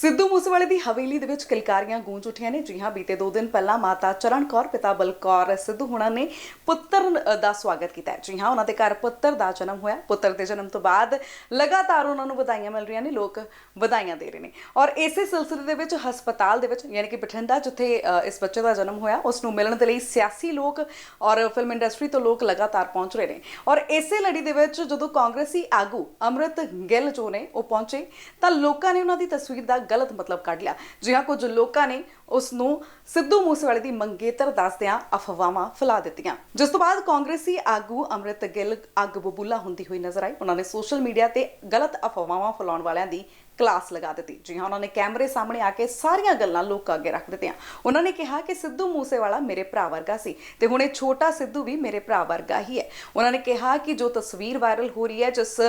ਸਿੱਧੂ ਮੂਸੇਵਾਲੇ ਦੀ ਹਵੇਲੀ ਦੇ ਵਿੱਚ ਕਿਲਕਾਰੀਆਂ ਗੂੰਜ ਉੱਠੀਆਂ ਨੇ। ਜੀ ਹਾਂ ਬੀਤੇ 2 ਦਿਨ ਪਹਿਲਾਂ ਮਾਤਾ ਚਰਨ ਕੌਰ, ਪਿਤਾ ਬਲਕੌਰ ਸਿੱਧੂ ਹੁਣਾਂ ਨੇ ਪੁੱਤਰ ਦਾ ਸਵਾਗਤ ਕੀਤਾ ਜੀ ਹਾਂ ਉਹਨਾਂ ਦੇ ਘਰ ਪੁੱਤਰ ਦਾ ਜਨਮ ਹੋਇਆ। ਪੁੱਤਰ ਦੇ ਜਨਮ ਤੋਂ ਬਾਅਦ ਲਗਾਤਾਰ ਉਹਨਾਂ ਨੂੰ ਵਧਾਈਆਂ ਮਿਲ ਰਹੀਆਂ ਨੇ, ਲੋਕ ਵਧਾਈਆਂ ਦੇ ਰਹੇ ਨੇ। ਔਰ ਇਸੇ ਸਿਲਸਿਲੇ ਦੇ ਵਿੱਚ ਹਸਪਤਾਲ ਦੇ ਵਿੱਚ, ਯਾਨੀ ਕਿ ਬਠਿੰਡਾ, ਜਿੱਥੇ ਇਸ ਬੱਚੇ ਦਾ ਜਨਮ ਹੋਇਆ, ਉਸ ਨੂੰ ਮਿਲਣ ਦੇ ਲਈ ਸਿਆਸੀ ਲੋਕ ਔਰ ਫਿਲਮ ਇੰਡਸਟਰੀ ਤੋਂ ਲੋਕ ਲਗਾਤਾਰ ਪਹੁੰਚ ਰਹੇ ਨੇ। ਔਰ ਇਸੇ ਲੜੀ ਦੇ ਵਿੱਚ ਜਦੋਂ ਕਾਂਗਰਸੀ ਆਗੂ ਅਮਰਿਤ ਗਿੱਲ ਜੋ ਨੇ, ਉਹ ਪਹੁੰਚੇ, ਤਾਂ ਲੋਕਾਂ ਨੇ ਉਹਨਾਂ ਦੀ ਤਸਵੀਰ ਦਾ ਗਲਤ ਮਤਲਬ ਕੱਢ ਲਿਆ। ਜੀ ਹਾਂ ਕੁਝ ਲੋਕਾਂ ਨੇ ਉਸ ਨੂੰ ਸਿੱਧੂ ਮੂਸੇਵਾਲੇ ਦੀ ਮੰਗੇਤਰ ਦੱਸਦਿਆਂ ਅਫਵਾਹਾਂ ਫੈਲਾ ਦਿੱਤੀਆਂ। ਜਿਸ ਤੋਂ ਬਾਅਦ ਕਾਂਗਰਸੀ ਆਗੂ ਅਮਰਿਤ ਗਿੱਲ ਅੱਗ ਬਬੂਲਾ ਹੁੰਦੀ ਹੋਈ ਨਜ਼ਰ ਆਈ। ਉਹਨਾਂ ਨੇ ਸੋਸ਼ਲ ਮੀਡੀਆ ਤੇ ਗਲਤ ਅਫਵਾਹਾਂ ਫੈਲਾਉਣ ਵਾਲਿਆਂ ਦੀ ਕਲਾਸ ਲਗਾ ਦਿੱਤੀ। ਜੀ ਹਾਂ, ਉਹਨਾਂ ਨੇ ਕੈਮਰੇ ਸਾਹਮਣੇ ਆ ਕੇ ਸਾਰੀਆਂ ਗੱਲਾਂ ਲੋਕਾਂ ਅੱਗੇ ਰੱਖ ਦਿੱਤੀਆਂ। ਉਹਨਾਂ ਨੇ ਕਿਹਾ ਕਿ ਸਿੱਧੂ ਮੂਸੇਵਾਲਾ ਮੇਰੇ ਭਰਾ ਵਰਗਾ ਸੀ ਤੇ ਹੁਣ ਇਹ ਛੋਟਾ ਸਿੱਧੂ ਵੀ ਮੇਰੇ ਭਰਾ ਵਰਗਾ ਹੀ ਹੈ। ਉਹਨਾਂ ਨੇ ਕਿਹਾ ਕਿ ਜੋ ਤਸਵੀਰ ਵਾਇਰਲ ਹੋ ਰਹੀ ਹੈ, ਜਿਸ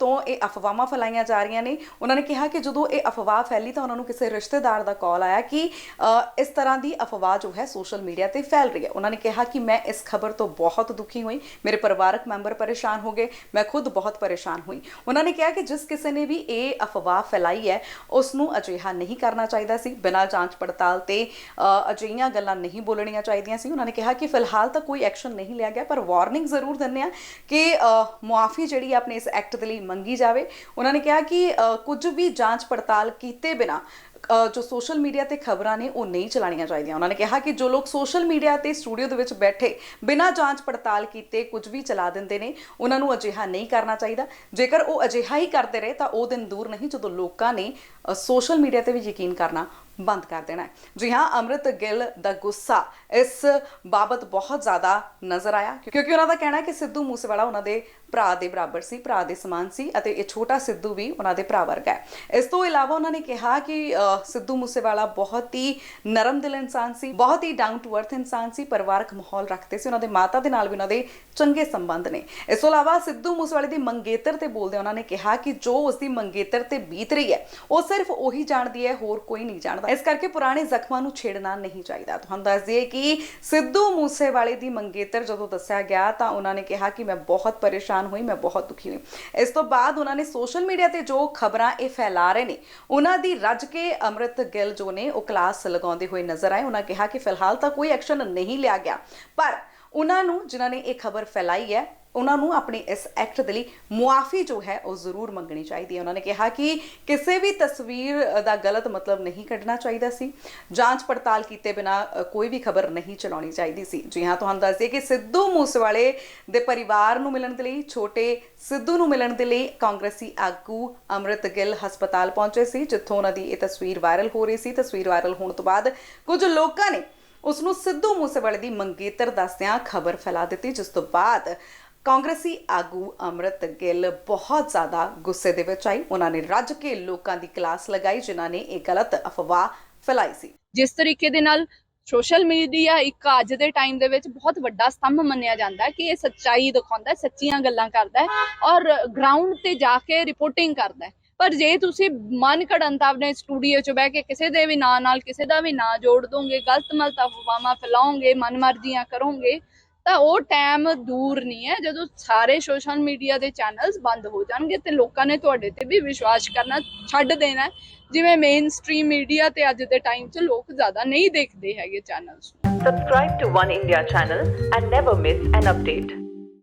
ਤੋਂ ਇਹ ਅਫਵਾਹਾਂ ਫੈਲਾਈਆਂ ਜਾ ਰਹੀਆਂ ਨੇ, ਉਹਨਾਂ ਨੇ ਕਿਹਾ ਕਿ ਜਦੋਂ ਇਹ ਅਫਵਾਹ ਫੈਲੀ ਤਾਂ ਉਹਨਾਂ ਨੂੰ ਕਿਸੇ ਰਿਸ਼ਤੇਦਾਰ ਦਾ ਕਾਲ ਆਇਆ ਕਿ ਇਸ ਤਰ੍ਹਾਂ ਦੀ ਅਫਵਾਹ ਜੋ ਹੈ ਸੋਸ਼ਲ ਮੀਡੀਆ ਤੇ ਫੈਲ ਰਹੀ ਹੈ। ਉਹਨਾਂ ਨੇ ਕਿਹਾ ਕਿ ਮੈਂ ਇਸ ਖਬਰ ਤੋਂ ਬਹੁਤ ਦੁਖੀ ਹੋਈ, ਮੇਰੇ ਪਰਿਵਾਰਕ ਮੈਂਬਰ ਪਰੇਸ਼ਾਨ ਹੋ ਗਏ, ਮੈਂ ਖੁਦ ਬਹੁਤ ਪਰੇਸ਼ਾਨ ਹੋਈ। ਉਹਨਾਂ ਨੇ ਕਿਹਾ ਕਿ ਜਿਸ ਕਿਸੇ ਨੇ ਵੀ ਇਹ ਅਫਵਾਹ ਫੈਲਾਈ ਹੈ ਉਸ ਨੂੰ ਅਜਿਹਾ ਨਹੀਂ ਕਰਨਾ ਚਾਹੀਦਾ ਸੀ। ਬਿਨਾਂ ਜਾਂਚ ਪੜਤਾਲ ਤੇ ਅਜਿਹੀਆਂ ਗੱਲਾਂ ਨਹੀਂ ਬੋਲਣੀਆਂ ਚਾਹੀਦੀਆਂ ਸੀ। ਉਹਨਾਂ ਨੇ ਕਿਹਾ ਕਿ ਫਿਲਹਾਲ ਤਾਂ ਕੋਈ ਐਕਸ਼ਨ ਨਹੀਂ ਲਿਆ ਗਿਆ, ਪਰ ਵਾਰਨਿੰਗ ਜ਼ਰੂਰ ਦਿੰਦੇ ਆ ਕਿ ਮੁਆਫੀ ਜਿਹੜੀ ਆਪਣੇ ਇਸ ਐਕਟ ਦੇ ਲਈ ਮੰਗੀ ਜਾਵੇ। ਉਹਨਾਂ ਨੇ ਕਿਹਾ ਕਿ ਕੁਝ ਵੀ ਜਾਂਚ ਪੜਤਾਲ ਕੀਤੇ ਬਿਨਾ ਜੋ ਸੋਸ਼ਲ ਮੀਡੀਆ ਤੇ ਖਬਰਾਂ ਨੇ ਉਹ ਨਹੀਂ ਚਲਾਉਣੀਆਂ ਚਾਹੀਦੀਆਂ। ਉਹਨਾਂ ਨੇ ਕਿਹਾ ਕਿ ਜੋ ਲੋਕ ਸੋਸ਼ਲ ਮੀਡੀਆ ਤੇ ਸਟੂਡੀਓ ਦੇ ਵਿੱਚ ਬੈਠੇ ਬਿਨਾਂ ਜਾਂਚ ਪੜਤਾਲ ਕੀਤੇ ਕੁਝ ਵੀ ਚਲਾ ਦਿੰਦੇ ਨੇ, ਉਹਨਾਂ ਨੂੰ ਅਜਿਹਾ ਨਹੀਂ ਕਰਨਾ ਚਾਹੀਦਾ। ਜੇਕਰ ਉਹ ਅਜਿਹਾ ਹੀ ਕਰਦੇ ਰਹੇ ਤਾਂ ਉਹ ਦਿਨ ਦੂਰ ਨਹੀਂ ਜਦੋਂ ਲੋਕਾਂ ਨੇ ਸੋਸ਼ਲ ਮੀਡੀਆ ਤੇ ਵੀ ਯਕੀਨ ਕਰਨਾ ਬੰਦ ਕਰ ਦੇਣਾ ਹੈ। ਜੀ ਹਾਂ, ਅਮਰਿਤ ਗਿੱਲ ਦਾ ਗੁੱਸਾ ਇਸ ਬਾਬਤ ਬਹੁਤ ਜ਼ਿਆਦਾ ਨਜ਼ਰ ਆਇਆ, ਕਿਉਂਕਿ ਉਹਨਾਂ ਦਾ ਕਹਿਣਾ ਹੈ ਕਿ ਸਿੱਧੂ ਮੂਸੇਵਾਲਾ ਉਹਨਾਂ ਦੇ ਭਰਾ ਦੇ ਬਰਾਬਰ ਸੀ, ਭਰਾ ਦੇ ਸਮਾਨ ਸੀ ਅਤੇ ਇਹ ਛੋਟਾ ਸਿੱਧੂ ਵੀ ਉਹਨਾਂ ਦੇ ਭਰਾ ਵਰਗਾ ਹੈ। ਇਸ ਤੋਂ ਇਲਾਵਾ ਉਹਨਾਂ ਨੇ ਕਿਹਾ ਕਿ ਸਿੱਧੂ ਮੂਸੇਵਾਲਾ ਬਹੁਤ ਹੀ ਨਰਮ ਦਿਲ ਇਨਸਾਨ ਸੀ, ਬਹੁਤ ਹੀ ਡਾਊਨ ਟੂ ਅਰਥ ਇਨਸਾਨ ਸੀ, ਪਰਿਵਾਰਕ ਮਾਹੌਲ ਰੱਖਦੇ ਸੀ, ਉਹਨਾਂ ਦੇ ਮਾਤਾ ਦੇ ਨਾਲ ਵੀ ਉਹਨਾਂ ਦੇ ਚੰਗੇ ਸੰਬੰਧ ਨੇ। ਇਸ ਤੋਂ ਇਲਾਵਾ ਸਿੱਧੂ ਮੂਸੇਵਾਲੇ ਦੀ ਮੰਗੇਤਰ ਤੇ ਬੋਲਦੇ ਉਹਨਾਂ ਨੇ ਕਿਹਾ ਕਿ ਜੋ ਉਸ ਦੀ ਮੰਗੇਤਰ ਤੇ ਬੀਤ ਰਹੀ ਹੈ, ਉਹ ਸਿਰਫ ਉਹੀ ਜਾਣਦੀ ਹੈ, ਹੋਰ ਕੋਈ ਨਹੀਂ ਜਾਣਦਾ। ਇਸ ਕਰਕੇ ਪੁਰਾਣੇ ਜ਼ਖਮਾਂ ਨੂੰ ਛੇੜਨਾ ਨਹੀਂ ਚਾਹੀਦਾ। ਤੁਹਾਨੂੰ ਦੱਸ ਦਈਏ ਕਿ ਸਿੱਧੂ ਮੂਸੇਵਾਲੇ ਦੀ ਮੰਗੇਤਰ ਜਦੋਂ ਦੱਸਿਆ ਗਿਆ ਤਾਂ ਉਹਨਾਂ ਨੇ ਕਿਹਾ ਕਿ ਮੈਂ ਬਹੁਤ ਪਰੇਸ਼ਾਨ ਹੋਈ, ਮੈਂ ਬਹੁਤ ਦੁਖੀ ਹੋਈ। ਇਸ ਤੋਂ ਬਾਅਦ ਉਹਨਾਂ ਨੇ ਸੋਸ਼ਲ ਮੀਡੀਆ ਤੇ ਜੋ ਖਬਰਾਂ ਇਹ ਫੈਲਾ ਰਹੇ ਨੇ, ਉਹਨਾਂ ਦੀ ਰੱਜ ਕੇ ਅਮਰਿਤ ਗਿੱਲ ਜੋ ਨੇ ਉਹ ਕਲਾਸ ਲਗਾਉਂਦੇ ਹੋਏ ਨਜ਼ਰ ਆਏ। ਉਹਨਾਂ ਕਿਹਾ ਕਿ ਫਿਲਹਾਲ ਤਾਂ ਕੋਈ ਐਕਸ਼ਨ ਨਹੀਂ ਲਿਆ ਗਿਆ। ਪਰ ਉਹਨਾਂ ਨੂੰ ਜਿਨ੍ਹਾਂ ਨੇ ਇਹ ਖਬਰ ਫੈਲਾਈ ਹੈ ਉਹਨਾਂ ਨੂੰ ਆਪਣੇ ਇਸ ਐਕਟ ਦੇ ਲਈ ਮੁਆਫੀ ਜੋ ਹੈ ਉਹ ਜ਼ਰੂਰ ਮੰਗਣੀ ਚਾਹੀਦੀ ਹੈ। ਉਹਨਾਂ ਨੇ ਕਿਹਾ ਕਿ ਕਿਸੇ ਵੀ ਤਸਵੀਰ ਦਾ ਗਲਤ ਮਤਲਬ ਨਹੀਂ ਕੱਢਣਾ ਚਾਹੀਦਾ ਸੀ। ਜਾਂਚ ਪੜਤਾਲ ਕੀਤੇ ਬਿਨਾ ਕੋਈ ਵੀ ਖਬਰ ਨਹੀਂ ਚਲਾਉਣੀ ਚਾਹੀਦੀ ਸੀ। ਜੀ ਹਾਂ, ਤੁਹਾਨੂੰ ਦੱਸ ਦਈਏ ਕਿ ਸਿੱਧੂ ਮੂਸੇਵਾਲੇ ਦੇ ਪਰਿਵਾਰ ਨੂੰ ਮਿਲਣ ਦੇ ਲਈ, ਛੋਟੇ ਸਿੱਧੂ ਨੂੰ ਮਿਲਣ ਦੇ ਲਈ ਕਾਂਗਰਸੀ ਆਗੂ ਅਮਰਿਤ ਗਿੱਲ ਹਸਪਤਾਲ ਪਹੁੰਚੇ ਸੀ, ਜਿੱਥੋਂ ਉਹਨਾਂ ਦੀ ਇਹ ਤਸਵੀਰ ਵਾਇਰਲ ਹੋ ਰਹੀ ਸੀ। ਤਸਵੀਰ ਵਾਇਰਲ ਹੋਣ ਤੋਂ ਬਾਅਦ ਕੁਝ ਲੋਕਾਂ ਨੇ ਉਸ ਨੂੰ ਸਿੱਧੂ ਮੂਸੇਵਾਲੇ ਦੀ ਮੰਗੇਤਰ ਦੱਸਦਿਆਂ ਖਬਰ ਫੈਲਾ ਦਿੱਤੀ, ਜਿਸ ਤੋਂ ਬਾਅਦ ਕਾਂਗਰਸੀ ਆਗੂ ਅਮਰਿਤ ਗਿੱਲ ਬਹੁਤ ਜ਼ਿਆਦਾ ਗੁੱਸੇ ਦੇ ਵਿੱਚ ਆਈ। ਉਹਨਾਂ ਨੇ ਰੱਜ ਕੇ ਲੋਕਾਂ ਦੀ ਕਲਾਸ ਲਗਾਈ, ਜਿਨ੍ਹਾਂ ਨੇ ਇਹ ਗਲਤ ਅਫਵਾਹ ਫੈਲਾਈ ਸੀ। ਜਿਸ ਤਰੀਕੇ ਦੇ ਨਾਲ ਸੋਸ਼ਲ ਮੀਡੀਆ ਇੱਕ ਅੱਜ ਦੇ ਟਾਈਮ ਦੇ ਵਿੱਚ ਬਹੁਤ ਵੱਡਾ ਸਤੰਭ ਮੰਨਿਆ ਜਾਂਦਾ ਹੈ ਕਿ ਇਹ ਸੱਚਾਈ ਦਿਖਾਉਂਦਾ ਹੈ, ਸੱਚੀਆਂ ਗੱਲਾਂ ਕਰਦਾ ਹੈ ਔਰ ਗਰਾਊਂਡ ਤੇ ਜਾ ਕੇ ਰਿਪੋਰਟਿੰਗ ਕਰਦਾ ਹੈ। ਪਰ ਜੇ ਤੁਸੀਂ ਮਨ ਘੜਨ ਤਾਂ ਆਪਣੇ ਸਟੂਡੀਓ 'ਚ ਬਹਿ ਕੇ ਕਿਸੇ ਦੇ ਵੀ ਨਾਂ ਨਾਲ ਕਿਸੇ ਦਾ ਵੀ ਨਾਂ ਜੋੜ ਦੋਗੇ ਗਲਤ ਮਲਤ ਅਫਵਾਹਾਂ ਫੈਲਾਓਗੇ, ਮਨਮਰਜ਼ੀਆਂ ਕਰੋਗੇ ਤਾਂ ਉਹ ਟਾਈਮ ਦੂਰ ਨਹੀਂ ਹੈ। ਜਦੋਂ ਸਾਰੇ ਸੋਸ਼ਲ ਮੀਡੀਆ ਦੇ ਚੈਨਲਸ ਬੰਦ ਹੋ ਜਾਣਗੇ ਤੇ ਲੋਕਾਂ ਨੇ ਤੁਹਾਡੇ ਤੇ ਵੀ ਵਿਸ਼ਵਾਸ ਕਰਨਾ ਛੱਡ ਦੇਣਾ ਜਿਵੇਂ ਮੇਨ ਸਟ੍ਰੀਮ ਮੀਡੀਆ ਤੇ ਅੱਜ ਦੇ ਟਾਈਮ 'ਚ ਲੋਕ ਜ਼ਿਆਦਾ ਨਹੀਂ ਦੇਖਦੇ ਹੈਗੇ channels Subscribe to One India channel and never miss an update.